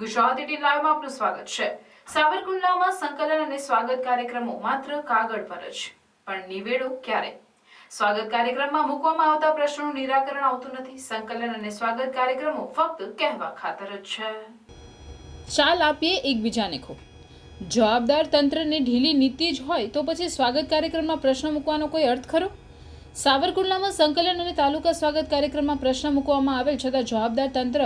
Gujarat eighteen લાઈવમાં આપનું સ્વાગત છે. સાવરકુંડલામાં સંકલન અને સ્વાગત કાર્યક્રમો માત્ર કાગળ પર જ, પણ નિવેડો ક્યારે? સ્વાગત કાર્યક્રમમાં મૂકવામાં આવતા પ્રશ્નોનું નિરાકરણ આવતું નથી. સંકલન અને સ્વાગત કાર્યક્રમો ફક્ત કહેવા ખાતર જ છે. ચાલ આપીએ એકબીજાને ખો જવાબદાર તંત્રને ઢીલી નીતિ જ હોય તો પછી સ્વાગત કાર્યક્રમમાં પ્રશ્ન મૂકવાનો કોઈ અર્થ ખરો? સાવરકુંડલામાં સંકલન અને તાલુકા સ્વાગત કાર્યક્રમમાં પ્રશ્ન મૂકવામાં આવેલ છતાં જવાબદાર તંત્ર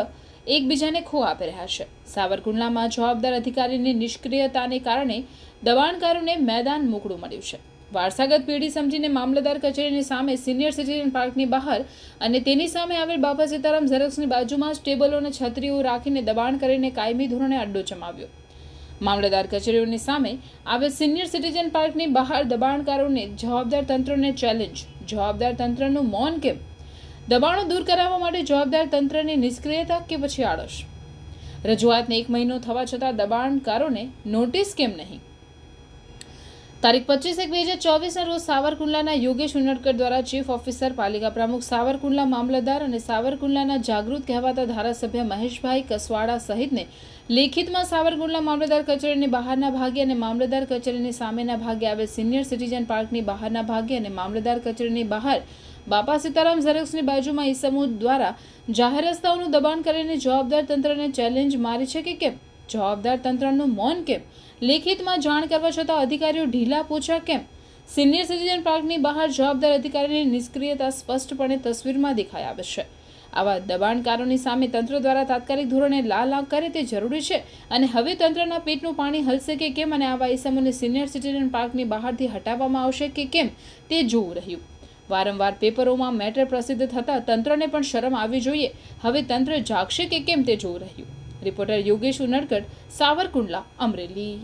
એકબીજાને ખો આપી રહ્યા છે. સાવરકુંડલામાં જવાબદાર અધિકારીની નિષ્ક્રિયતાને કારણે દબાણકારોને મેદાન મોકળું મળ્યું છે. વારસાગત પેઢી સમજીને મામલતદાર કચેરીની સામે સિનિયર સિટીઝન પાર્કની બહાર અને તેની સામે આવેલ બાપા સીતારામ ઝેરોક્સની બાજુમાં જ ટેબલો અને છત્રીઓ રાખીને દબાણ કરીને કાયમી ધોરણે અડ્ડો જમાવ્યો. મામલતદાર કચેરીઓની સામે આવેલ સિનિયર સિટીઝન પાર્કની બહાર દબાણકારોને જવાબદાર તંત્રને ચેલેન્જ જવાબદાર તંત્રનું મૌન કેમ? દબાણો દૂર કરાવવા માટે જવાબદાર તંત્રની નિષ્ક્રિયતા કે પછી આળસ? રજૂઆતને એક મહિનો થવા છતાં દબાણકારોને નોટિસ કેમ નહીં? તારીખ પચીસ એક બે હજાર ચોવીસના રોજ સાવરકુંડલાના યોગેશ ઉનડકર દ્વારા ચીફ ઓફિસર, પાલિકા પ્રમુખ, સાવરકુંડલા મામલતદાર અને સાવરકુંડલાના જાગૃત કહેવાતા ધારાસભ્ય મહેશભાઈ કસવાડા સહિતને લેખિતમાં સાવરકુંડલા મામલતદાર કચેરીની બહારના ભાગે અને મામલતદાર કચેરીની સામેના ભાગે આવેલ સિનિયર સિટીઝન પાર્કની બહારના ભાગે અને મામલતદાર કચેરીની બહાર બાપા સીતારામ ઝેરોક્સની બાજુમાં ઈસમો દ્વારા જાહેર રસ્તાઓનું દબાણ કરીને જવાબદાર તંત્રને ચેલેન્જ મારી છે કે કેમ? જવાબદાર તંત્રનું મૌન કેમ? લેખિતમાં જાણ કરવા છતાં અધિકારીઓ ઢીલા પૂછા કેમ? સિનિયર સિટીઝન પાર્કની બહાર જવાબદાર અધિકારીની નિષ્ક્રિયતા સ્પષ્ટપણે તસવીરમાં દેખાઈ આવે છે. આવા દબાણકારોની સામે તંત્ર દ્વારા તાત્કાલિક ધોરણે લાલ આંખ કરે તે જરૂરી છે અને હવે તંત્રના પેટનું પાણી હલશે કે કેમ અને આવા ઇસમોને સિનિયર સિટીઝન પાર્કની બહારથી હટાવવામાં આવશે કે કેમ તે જોવું રહ્યું. વારંવાર પેપરોમાં મેટર પ્રસિદ્ધ થતાં તંત્રને પણ શરમ આવવી જોઈએ. હવે તંત્ર જાગશે કે કેમ તે જોવું રહ્યું. રિપોર્ટર યોગેશ ઉનડકટ સાવરકુંડલા અમરેલી